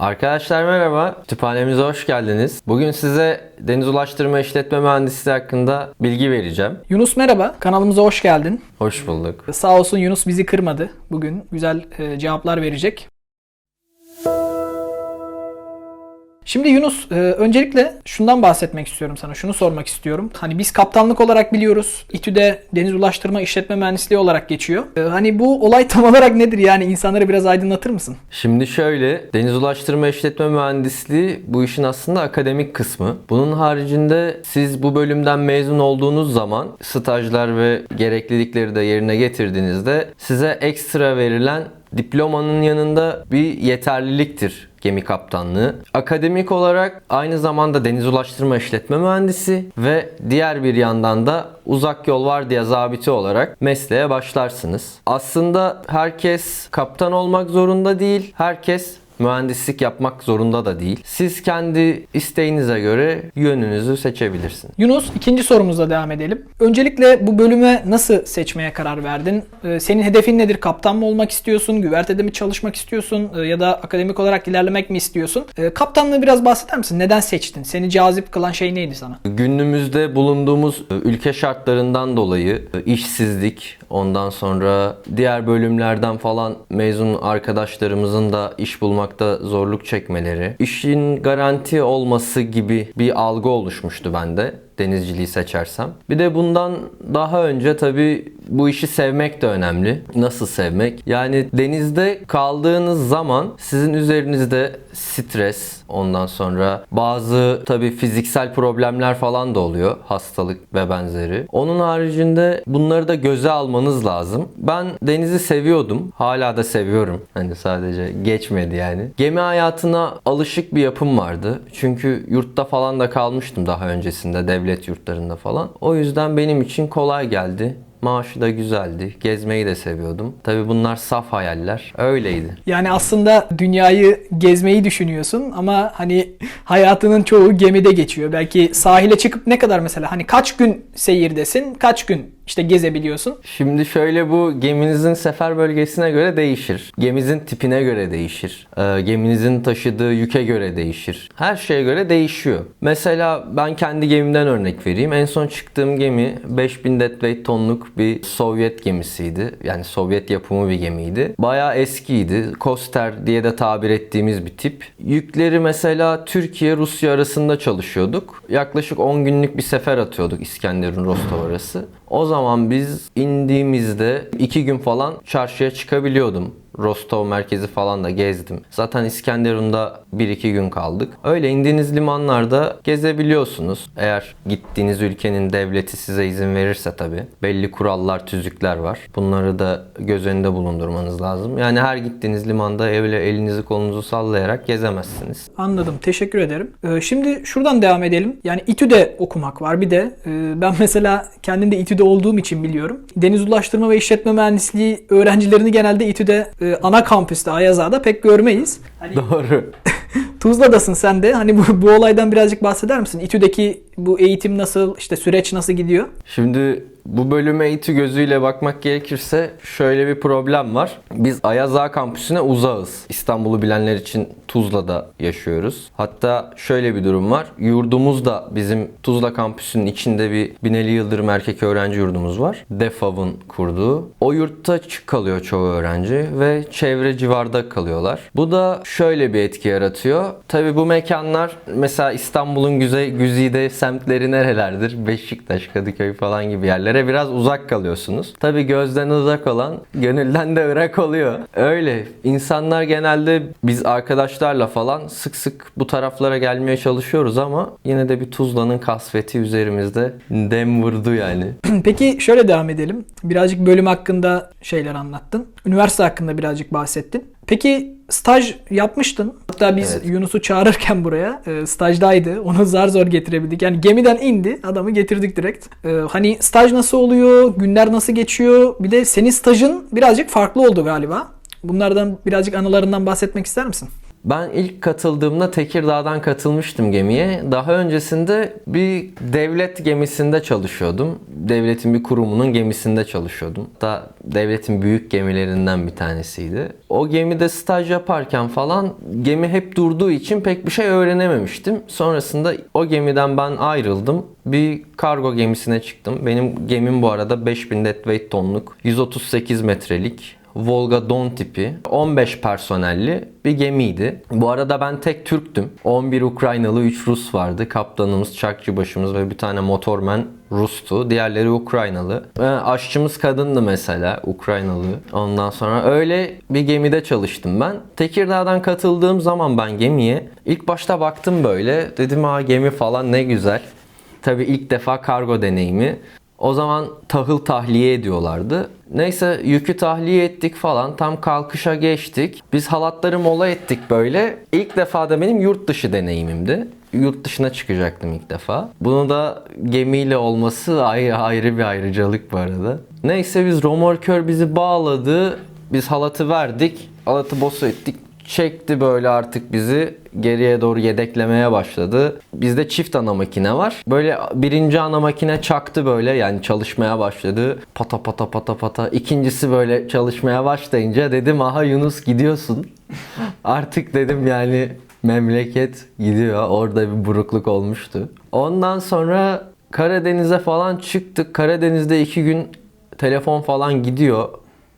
Arkadaşlar merhaba, kütüphanemize hoş geldiniz. Bugün size deniz ulaştırma işletme mühendisliği hakkında bilgi vereceğim. Yunus merhaba, kanalımıza hoş geldin. Hoş bulduk. Sağ olsun Yunus bizi kırmadı. Bugün güzel e, cevaplar verecek. Şimdi Yunus, e, öncelikle şundan bahsetmek istiyorum sana. Şunu sormak istiyorum. Hani biz kaptanlık olarak biliyoruz. İTÜ'de deniz ulaştırma işletme mühendisliği olarak geçiyor. E, hani bu olay tam olarak nedir? Yani insanları biraz aydınlatır mısın? Şimdi şöyle, deniz ulaştırma işletme mühendisliği bu işin aslında akademik kısmı. Bunun haricinde siz bu bölümden mezun olduğunuz zaman stajlar ve gereklilikleri de yerine getirdiğinizde size ekstra verilen diplomanın yanında bir yeterliliktir gemi kaptanlığı. Akademik olarak aynı zamanda deniz ulaştırma işletme mühendisi ve diğer bir yandan da uzak yol var diye zabiti olarak mesleğe başlarsınız. Aslında herkes kaptan olmak zorunda değil. Herkes mühendislik yapmak zorunda da değil. Siz kendi isteğinize göre yönünüzü seçebilirsiniz. Yunus ikinci sorumuzla devam edelim. Öncelikle bu bölüme nasıl seçmeye karar verdin? Ee, senin hedefin nedir? Kaptan mı olmak istiyorsun? Güvertede mi çalışmak istiyorsun? Ee, ya da akademik olarak ilerlemek mi istiyorsun? Ee, kaptanlığı biraz bahseder misin? Neden seçtin? Seni cazip kılan şey neydi sana? Günümüzde bulunduğumuz e, ülke şartlarından dolayı e, işsizlik, ondan sonra diğer bölümlerden falan mezun arkadaşlarımızın da iş bulmakta zorluk çekmeleri, işin garanti olması gibi bir algı oluşmuştu bende denizciliği seçersem. Bir de bundan daha önce tabii bu işi sevmek de önemli. Nasıl sevmek? Yani denizde kaldığınız zaman sizin üzerinizde stres, ondan sonra bazı tabii fiziksel problemler falan da oluyor. Hastalık ve benzeri. Onun haricinde bunları da göze almanız lazım. Ben denizi seviyordum. Hala da seviyorum. Hani sadece geçmedi yani. Gemi hayatına alışık bir yapım vardı. Çünkü yurtta falan da kalmıştım daha öncesinde devlet yurtlarında falan. O yüzden benim için kolay geldi. Maaşı da güzeldi. Gezmeyi de seviyordum. Tabii bunlar saf hayaller. Öyleydi. Yani aslında dünyayı gezmeyi düşünüyorsun ama hani hayatının çoğu gemide geçiyor. Belki sahile çıkıp ne kadar mesela hani kaç gün seyirdesin, kaç gün işte gezebiliyorsun. Şimdi şöyle bu geminizin sefer bölgesine göre değişir. Geminizin tipine göre değişir. Ee, geminizin taşıdığı yüke göre değişir. Her şeye göre değişiyor. Mesela ben kendi gemimden örnek vereyim. En son çıktığım gemi 5000 deadweight tonluk bir Sovyet gemisiydi. Yani Sovyet yapımı bir gemiydi. Bayağı eskiydi. Koster diye de tabir ettiğimiz bir tip. Yükleri mesela Türkiye-Rusya arasında çalışıyorduk. Yaklaşık 10 günlük bir sefer atıyorduk İskenderun Rostov arası. O zaman biz indiğimizde 2 gün falan çarşıya çıkabiliyordum. Rostov merkezi falan da gezdim. Zaten İskenderun'da 1-2 gün kaldık. Öyle indiğiniz limanlarda gezebiliyorsunuz. Eğer gittiğiniz ülkenin devleti size izin verirse tabii. Belli kurallar, tüzükler var. Bunları da göz önünde bulundurmanız lazım. Yani her gittiğiniz limanda evle elinizi kolunuzu sallayarak gezemezsiniz. Anladım. Teşekkür ederim. Ee, şimdi şuradan devam edelim. Yani İTÜ'de okumak var. Bir de e, ben mesela kendim de İTÜ'de olduğum için biliyorum. Deniz Ulaştırma ve İşletme Mühendisliği öğrencilerini genelde İTÜ'de e, ana kampüste Ayazağa'da pek görmeyiz. Hani Doğru. Tuzla'dasın sen de. Hani bu, bu olaydan birazcık bahseder misin? İTÜ'deki bu eğitim nasıl, işte süreç nasıl gidiyor? Şimdi bu bölüme İTÜ gözüyle bakmak gerekirse şöyle bir problem var. Biz Ayaz Ağa kampüsüne uzağız. İstanbul'u bilenler için Tuzla'da yaşıyoruz. Hatta şöyle bir durum var. Yurdumuz da bizim Tuzla kampüsünün içinde bir Binali Yıldırım erkek öğrenci yurdumuz var. DEFAV'ın kurduğu. O yurtta çık kalıyor çoğu öğrenci ve çevre civarda kalıyorlar. Bu da şöyle bir etki yaratıyor. Tabii bu mekanlar mesela İstanbul'un güzey, güzide semtleri nerelerdir? Beşiktaş, Kadıköy falan gibi yerlere biraz uzak kalıyorsunuz. Tabii gözden uzak olan gönülden de ırak oluyor. Öyle. İnsanlar genelde biz arkadaşlarla falan sık sık bu taraflara gelmeye çalışıyoruz ama yine de bir Tuzla'nın kasveti üzerimizde dem vurdu yani. Peki şöyle devam edelim. Birazcık bölüm hakkında şeyler anlattın. Üniversite hakkında birazcık bahsettin. Peki staj yapmıştın. Hatta biz Evet. Yunus'u çağırırken buraya e, stajdaydı. Onu zar zor getirebildik. Yani gemiden indi. Adamı getirdik direkt. E, hani staj nasıl oluyor? Günler nasıl geçiyor? Bir de senin stajın birazcık farklı oldu galiba. Bunlardan birazcık anılarından bahsetmek ister misin? Ben ilk katıldığımda Tekirdağ'dan katılmıştım gemiye. Daha öncesinde bir devlet gemisinde çalışıyordum. Devletin bir kurumunun gemisinde çalışıyordum. Da devletin büyük gemilerinden bir tanesiydi. O gemide staj yaparken falan gemi hep durduğu için pek bir şey öğrenememiştim. Sonrasında o gemiden ben ayrıldım. Bir kargo gemisine çıktım. Benim gemim bu arada 5000 deadweight tonluk, 138 metrelik Volga Don tipi 15 personelli bir gemiydi. Bu arada ben tek Türktüm. 11 Ukraynalı 3 Rus vardı. Kaptanımız, çakçıbaşımız ve bir tane motormen Rus'tu. Diğerleri Ukraynalı. Ve aşçımız kadındı mesela Ukraynalı. Ondan sonra öyle bir gemide çalıştım ben. Tekirdağ'dan katıldığım zaman ben gemiye ilk başta baktım böyle. Dedim ha gemi falan ne güzel. Tabii ilk defa kargo deneyimi. O zaman tahıl tahliye ediyorlardı. Neyse yükü tahliye ettik falan. Tam kalkışa geçtik. Biz halatları mola ettik böyle. İlk defa da benim yurt dışı deneyimimdi. Yurt dışına çıkacaktım ilk defa. Bunu da gemiyle olması ayrı, ayrı bir ayrıcalık bu arada. Neyse biz romorkör bizi bağladı. Biz halatı verdik. Halatı bosu ettik çekti böyle artık bizi geriye doğru yedeklemeye başladı. Bizde çift ana makine var. Böyle birinci ana makine çaktı böyle yani çalışmaya başladı. Pata pata pata pata. İkincisi böyle çalışmaya başlayınca dedim aha Yunus gidiyorsun. artık dedim yani memleket gidiyor. Orada bir burukluk olmuştu. Ondan sonra Karadeniz'e falan çıktık. Karadeniz'de iki gün telefon falan gidiyor.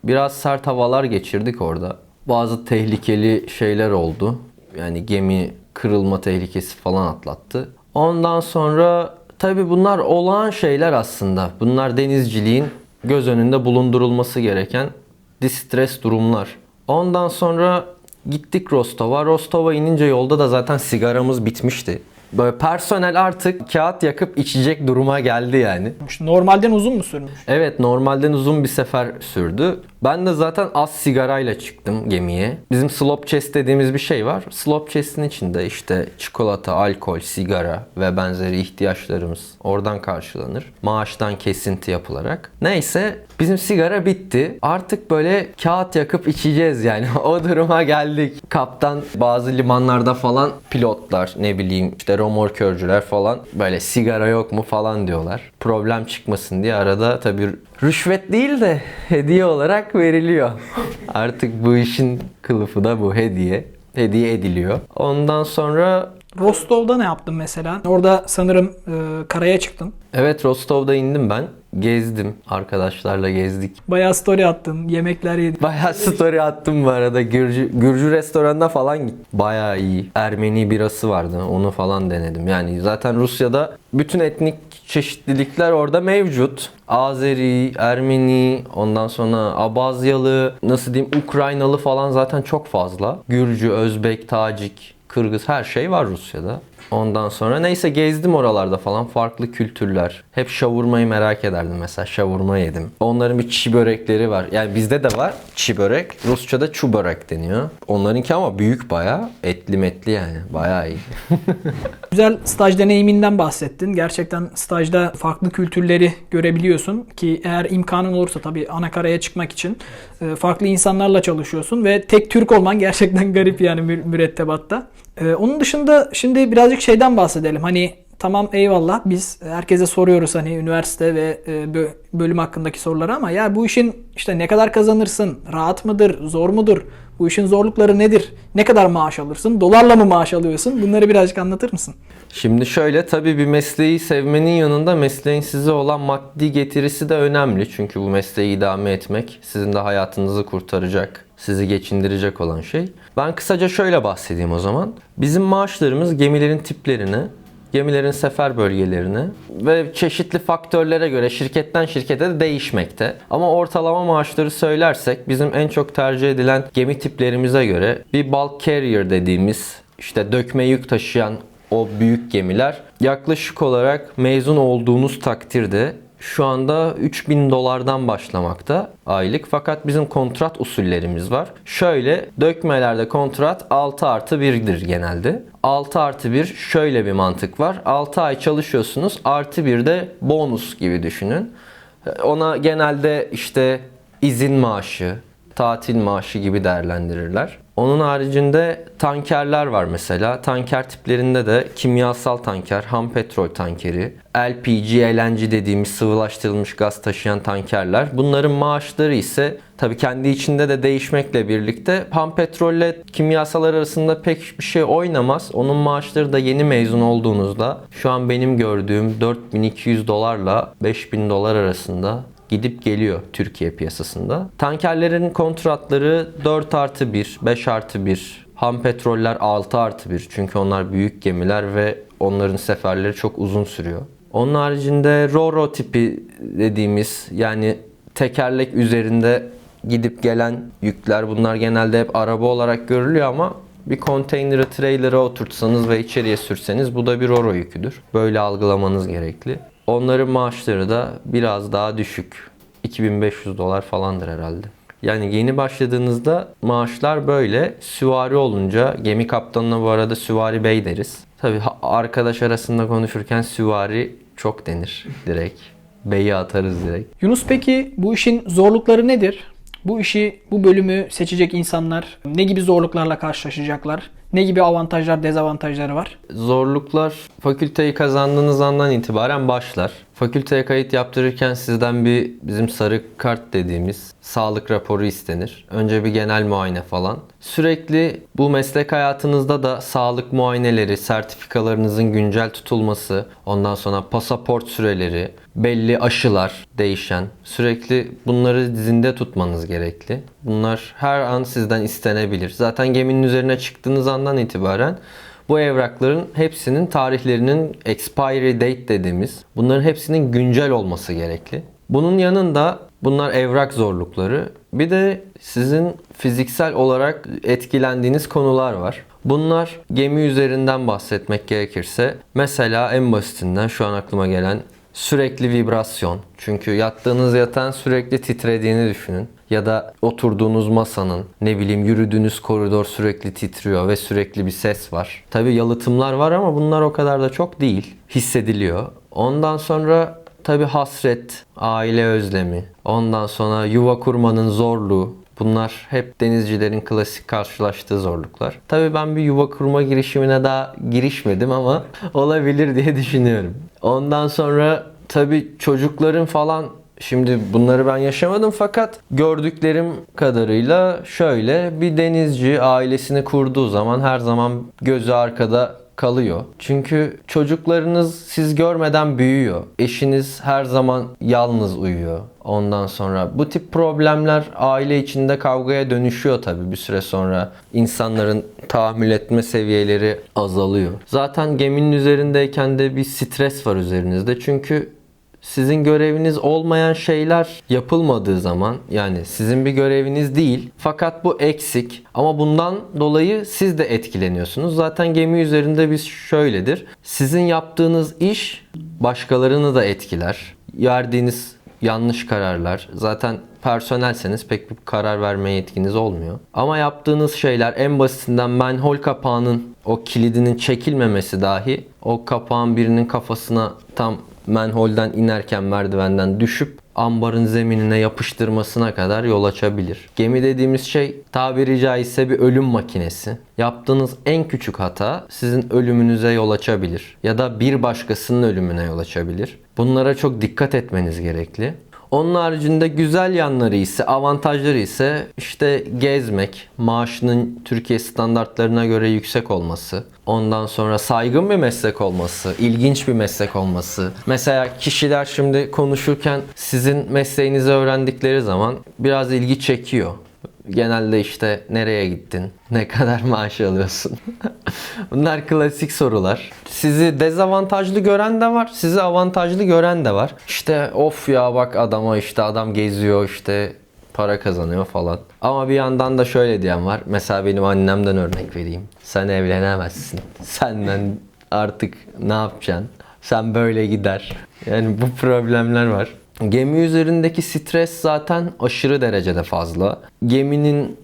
Biraz sert havalar geçirdik orada bazı tehlikeli şeyler oldu. Yani gemi kırılma tehlikesi falan atlattı. Ondan sonra tabi bunlar olağan şeyler aslında. Bunlar denizciliğin göz önünde bulundurulması gereken distres durumlar. Ondan sonra gittik Rostov'a. Rostov'a inince yolda da zaten sigaramız bitmişti. Böyle personel artık kağıt yakıp içecek duruma geldi yani. Normalden uzun mu sürmüş? Evet normalden uzun bir sefer sürdü. Ben de zaten az sigarayla çıktım gemiye. Bizim slop chest dediğimiz bir şey var. Slop chest'in içinde işte çikolata, alkol, sigara ve benzeri ihtiyaçlarımız oradan karşılanır. Maaştan kesinti yapılarak. Neyse bizim sigara bitti. Artık böyle kağıt yakıp içeceğiz yani. o duruma geldik. Kaptan bazı limanlarda falan pilotlar ne bileyim işte romorkörcüler falan böyle sigara yok mu falan diyorlar. Problem çıkmasın diye arada tabii rüşvet değil de hediye olarak veriliyor. Artık bu işin kılıfı da bu hediye. Hediye ediliyor. Ondan sonra Rostov'da ne yaptın mesela? Orada sanırım e, karaya çıktın. evet Rostov'da indim ben. Gezdim. Arkadaşlarla gezdik. Bayağı story attın, yemekler yedin. Bayağı story attım bu arada. Gürcü, Gürcü restoranına falan gittim. Bayağı iyi. Ermeni birası vardı. Onu falan denedim. Yani zaten Rusya'da bütün etnik çeşitlilikler orada mevcut. Azeri, Ermeni, ondan sonra Abazyalı, nasıl diyeyim Ukraynalı falan zaten çok fazla. Gürcü, Özbek, Tacik, Kırgız her şey var Rusya'da. Ondan sonra neyse gezdim oralarda falan farklı kültürler. Hep şavurmayı merak ederdim mesela şavurma yedim. Onların bir çi börekleri var. Yani bizde de var çi börek. Rusça'da çu börek deniyor. Onlarınki ama büyük bayağı etli metli yani bayağı iyi. Güzel staj deneyiminden bahsettin. Gerçekten stajda farklı kültürleri görebiliyorsun ki eğer imkanın olursa tabii ana karaya çıkmak için e, farklı insanlarla çalışıyorsun ve tek Türk olman gerçekten garip yani mü- mürettebatta. E, Onun dışında şimdi birazcık şeyden bahsedelim. Hani tamam eyvallah biz herkese soruyoruz hani üniversite ve e, bö- bölüm hakkındaki soruları ama ya bu işin işte ne kadar kazanırsın, rahat mıdır, zor mudur, bu işin zorlukları nedir, ne kadar maaş alırsın, dolarla mı maaş alıyorsun bunları birazcık anlatır mısın? Şimdi şöyle tabii bir mesleği sevmenin yanında mesleğin size olan maddi getirisi de önemli. Çünkü bu mesleği idame etmek sizin de hayatınızı kurtaracak, sizi geçindirecek olan şey. Ben kısaca şöyle bahsedeyim o zaman. Bizim maaşlarımız gemilerin tiplerine, gemilerin sefer bölgelerine ve çeşitli faktörlere göre şirketten şirkete de değişmekte. Ama ortalama maaşları söylersek bizim en çok tercih edilen gemi tiplerimize göre bir bulk carrier dediğimiz işte dökme yük taşıyan o büyük gemiler yaklaşık olarak mezun olduğunuz takdirde şu anda 3000 dolardan başlamakta aylık. Fakat bizim kontrat usullerimiz var. Şöyle dökmelerde kontrat 6 artı 1'dir genelde. 6 artı 1 şöyle bir mantık var. 6 ay çalışıyorsunuz artı 1 de bonus gibi düşünün. Ona genelde işte izin maaşı, tatil maaşı gibi değerlendirirler. Onun haricinde tankerler var mesela. Tanker tiplerinde de kimyasal tanker, ham petrol tankeri, LPG, LNG dediğimiz sıvılaştırılmış gaz taşıyan tankerler. Bunların maaşları ise tabii kendi içinde de değişmekle birlikte ham petrolle kimyasalar arasında pek bir şey oynamaz. Onun maaşları da yeni mezun olduğunuzda şu an benim gördüğüm 4200 dolarla 5000 dolar arasında gidip geliyor Türkiye piyasasında. Tankerlerin kontratları 4 artı 1, 5 artı 1, ham petroller 6 artı 1 çünkü onlar büyük gemiler ve onların seferleri çok uzun sürüyor. Onun haricinde Roro tipi dediğimiz yani tekerlek üzerinde gidip gelen yükler bunlar genelde hep araba olarak görülüyor ama bir konteyneri trailer'a oturtsanız ve içeriye sürseniz bu da bir Roro yüküdür. Böyle algılamanız gerekli. Onların maaşları da biraz daha düşük. 2500 dolar falandır herhalde. Yani yeni başladığınızda maaşlar böyle. Süvari olunca gemi kaptanına bu arada süvari bey deriz. Tabi arkadaş arasında konuşurken süvari çok denir direkt. Beyi atarız direkt. Yunus peki bu işin zorlukları nedir? Bu işi, bu bölümü seçecek insanlar ne gibi zorluklarla karşılaşacaklar? Ne gibi avantajlar, dezavantajları var? Zorluklar fakülteyi kazandığınız andan itibaren başlar. Fakülteye kayıt yaptırırken sizden bir bizim sarı kart dediğimiz sağlık raporu istenir. Önce bir genel muayene falan. Sürekli bu meslek hayatınızda da sağlık muayeneleri, sertifikalarınızın güncel tutulması, ondan sonra pasaport süreleri, belli aşılar değişen. Sürekli bunları dizinde tutmanız gerekli. Bunlar her an sizden istenebilir. Zaten geminin üzerine çıktığınız andan itibaren bu evrakların hepsinin tarihlerinin expiry date dediğimiz bunların hepsinin güncel olması gerekli. Bunun yanında bunlar evrak zorlukları. Bir de sizin fiziksel olarak etkilendiğiniz konular var. Bunlar gemi üzerinden bahsetmek gerekirse mesela en basitinden şu an aklıma gelen sürekli vibrasyon. Çünkü yattığınız yatağın sürekli titrediğini düşünün. Ya da oturduğunuz masanın, ne bileyim yürüdüğünüz koridor sürekli titriyor ve sürekli bir ses var. Tabi yalıtımlar var ama bunlar o kadar da çok değil. Hissediliyor. Ondan sonra tabi hasret, aile özlemi, ondan sonra yuva kurmanın zorluğu, Bunlar hep denizcilerin klasik karşılaştığı zorluklar. Tabii ben bir yuva kurma girişimine daha girişmedim ama olabilir diye düşünüyorum. Ondan sonra tabii çocukların falan Şimdi bunları ben yaşamadım fakat gördüklerim kadarıyla şöyle bir denizci ailesini kurduğu zaman her zaman gözü arkada kalıyor. Çünkü çocuklarınız siz görmeden büyüyor. Eşiniz her zaman yalnız uyuyor. Ondan sonra bu tip problemler aile içinde kavgaya dönüşüyor tabii bir süre sonra. insanların tahammül etme seviyeleri azalıyor. Zaten geminin üzerindeyken de bir stres var üzerinizde. Çünkü sizin göreviniz olmayan şeyler yapılmadığı zaman yani sizin bir göreviniz değil fakat bu eksik ama bundan dolayı siz de etkileniyorsunuz. Zaten gemi üzerinde biz şöyledir. Sizin yaptığınız iş başkalarını da etkiler. Verdiğiniz yanlış kararlar. Zaten personelseniz pek bir karar verme yetkiniz olmuyor. Ama yaptığınız şeyler en basitinden manhol kapağının o kilidinin çekilmemesi dahi o kapağın birinin kafasına tam manholden inerken merdivenden düşüp ambarın zeminine yapıştırmasına kadar yol açabilir. Gemi dediğimiz şey tabiri caizse bir ölüm makinesi. Yaptığınız en küçük hata sizin ölümünüze yol açabilir ya da bir başkasının ölümüne yol açabilir. Bunlara çok dikkat etmeniz gerekli. Onun haricinde güzel yanları ise, avantajları ise işte gezmek, maaşının Türkiye standartlarına göre yüksek olması, ondan sonra saygın bir meslek olması, ilginç bir meslek olması. Mesela kişiler şimdi konuşurken sizin mesleğinizi öğrendikleri zaman biraz ilgi çekiyor. Genelde işte nereye gittin? Ne kadar maaş alıyorsun? Bunlar klasik sorular. Sizi dezavantajlı gören de var, sizi avantajlı gören de var. İşte of ya bak adama işte adam geziyor işte para kazanıyor falan. Ama bir yandan da şöyle diyen var. Mesela benim annemden örnek vereyim. Sen evlenemezsin. Senden artık ne yapacaksın? Sen böyle gider. Yani bu problemler var. Gemi üzerindeki stres zaten aşırı derecede fazla. Geminin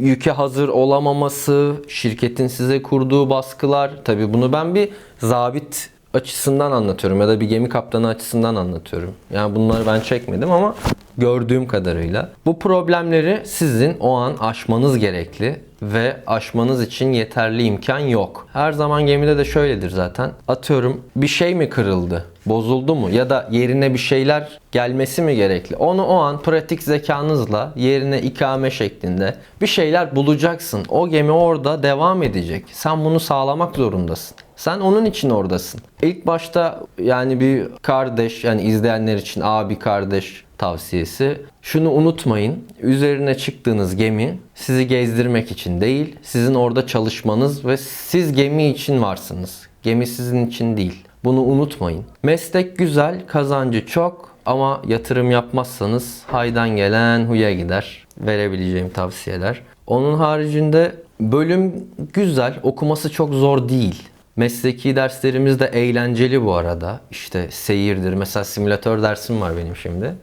yüke hazır olamaması, şirketin size kurduğu baskılar. Tabi bunu ben bir zabit açısından anlatıyorum ya da bir gemi kaptanı açısından anlatıyorum. Yani bunları ben çekmedim ama gördüğüm kadarıyla. Bu problemleri sizin o an aşmanız gerekli ve aşmanız için yeterli imkan yok. Her zaman gemide de şöyledir zaten. Atıyorum bir şey mi kırıldı? Bozuldu mu? Ya da yerine bir şeyler gelmesi mi gerekli? Onu o an pratik zekanızla yerine ikame şeklinde bir şeyler bulacaksın. O gemi orada devam edecek. Sen bunu sağlamak zorundasın. Sen onun için oradasın. İlk başta yani bir kardeş yani izleyenler için abi kardeş tavsiyesi. Şunu unutmayın. Üzerine çıktığınız gemi sizi gezdirmek için değil, sizin orada çalışmanız ve siz gemi için varsınız. Gemi sizin için değil. Bunu unutmayın. Meslek güzel, kazancı çok ama yatırım yapmazsanız haydan gelen huya gider. Verebileceğim tavsiyeler. Onun haricinde bölüm güzel, okuması çok zor değil. Mesleki derslerimiz de eğlenceli bu arada. İşte seyirdir. Mesela simülatör dersim var benim şimdi.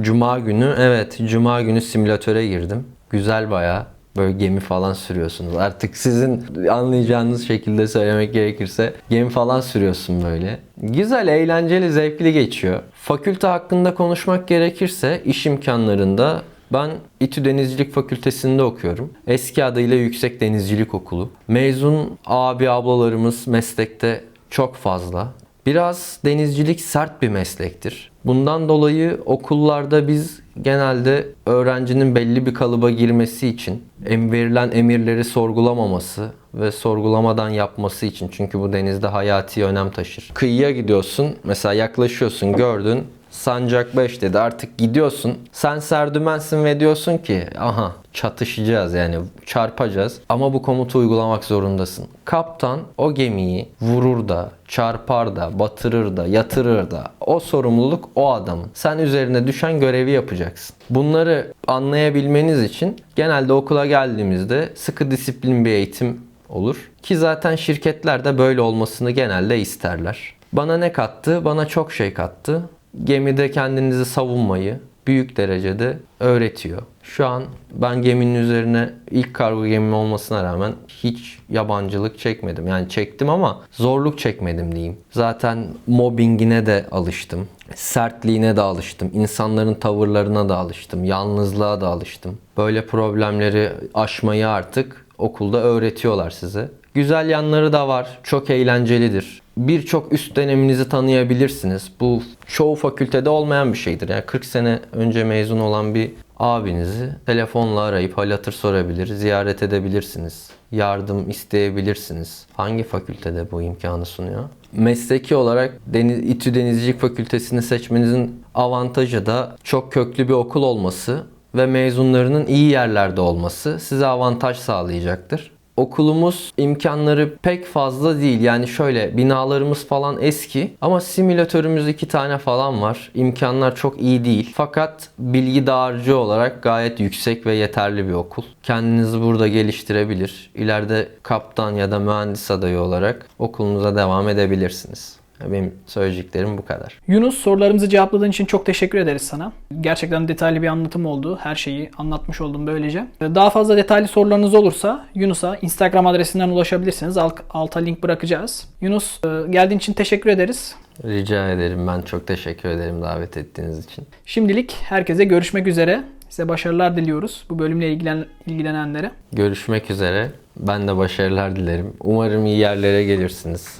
Cuma günü evet cuma günü simülatöre girdim. Güzel baya böyle gemi falan sürüyorsunuz. Artık sizin anlayacağınız şekilde söylemek gerekirse gemi falan sürüyorsun böyle. Güzel, eğlenceli, zevkli geçiyor. Fakülte hakkında konuşmak gerekirse iş imkanlarında ben İTÜ Denizcilik Fakültesinde okuyorum. Eski adıyla Yüksek Denizcilik Okulu. Mezun abi ablalarımız meslekte çok fazla. Biraz denizcilik sert bir meslektir. Bundan dolayı okullarda biz genelde öğrencinin belli bir kalıba girmesi için verilen emirleri sorgulamaması ve sorgulamadan yapması için çünkü bu denizde hayati önem taşır. Kıyıya gidiyorsun, mesela yaklaşıyorsun, gördün, Sancak 5 dedi artık gidiyorsun. Sen serdümensin ve diyorsun ki aha çatışacağız yani çarpacağız ama bu komutu uygulamak zorundasın. Kaptan o gemiyi vurur da, çarpar da, batırır da, yatırır da o sorumluluk o adamın. Sen üzerine düşen görevi yapacaksın. Bunları anlayabilmeniz için genelde okula geldiğimizde sıkı disiplin bir eğitim olur. Ki zaten şirketler de böyle olmasını genelde isterler. Bana ne kattı? Bana çok şey kattı gemide kendinizi savunmayı büyük derecede öğretiyor. Şu an ben geminin üzerine ilk kargo gemim olmasına rağmen hiç yabancılık çekmedim. Yani çektim ama zorluk çekmedim diyeyim. Zaten mobbingine de alıştım. Sertliğine de alıştım. insanların tavırlarına da alıştım. Yalnızlığa da alıştım. Böyle problemleri aşmayı artık okulda öğretiyorlar size. Güzel yanları da var. Çok eğlencelidir. Birçok üst döneminizi tanıyabilirsiniz. Bu çoğu fakültede olmayan bir şeydir. Yani 40 sene önce mezun olan bir abinizi telefonla arayıp hal hatır sorabilir, ziyaret edebilirsiniz. Yardım isteyebilirsiniz. Hangi fakültede bu imkanı sunuyor? Mesleki olarak Deniz, İTÜ Denizcilik Fakültesini seçmenizin avantajı da çok köklü bir okul olması ve mezunlarının iyi yerlerde olması size avantaj sağlayacaktır. Okulumuz imkanları pek fazla değil. Yani şöyle binalarımız falan eski ama simülatörümüz iki tane falan var. İmkanlar çok iyi değil. Fakat bilgi dağarcığı olarak gayet yüksek ve yeterli bir okul. Kendinizi burada geliştirebilir. İleride kaptan ya da mühendis adayı olarak okulumuza devam edebilirsiniz. Benim söyleyeceklerim bu kadar. Yunus sorularımızı cevapladığın için çok teşekkür ederiz sana. Gerçekten detaylı bir anlatım oldu. Her şeyi anlatmış oldum böylece. Daha fazla detaylı sorularınız olursa Yunus'a Instagram adresinden ulaşabilirsiniz. Alt, alta link bırakacağız. Yunus e, geldiğin için teşekkür ederiz. Rica ederim. Ben çok teşekkür ederim davet ettiğiniz için. Şimdilik herkese görüşmek üzere. Size başarılar diliyoruz bu bölümle ilgilen, ilgilenenlere. Görüşmek üzere. Ben de başarılar dilerim. Umarım iyi yerlere gelirsiniz.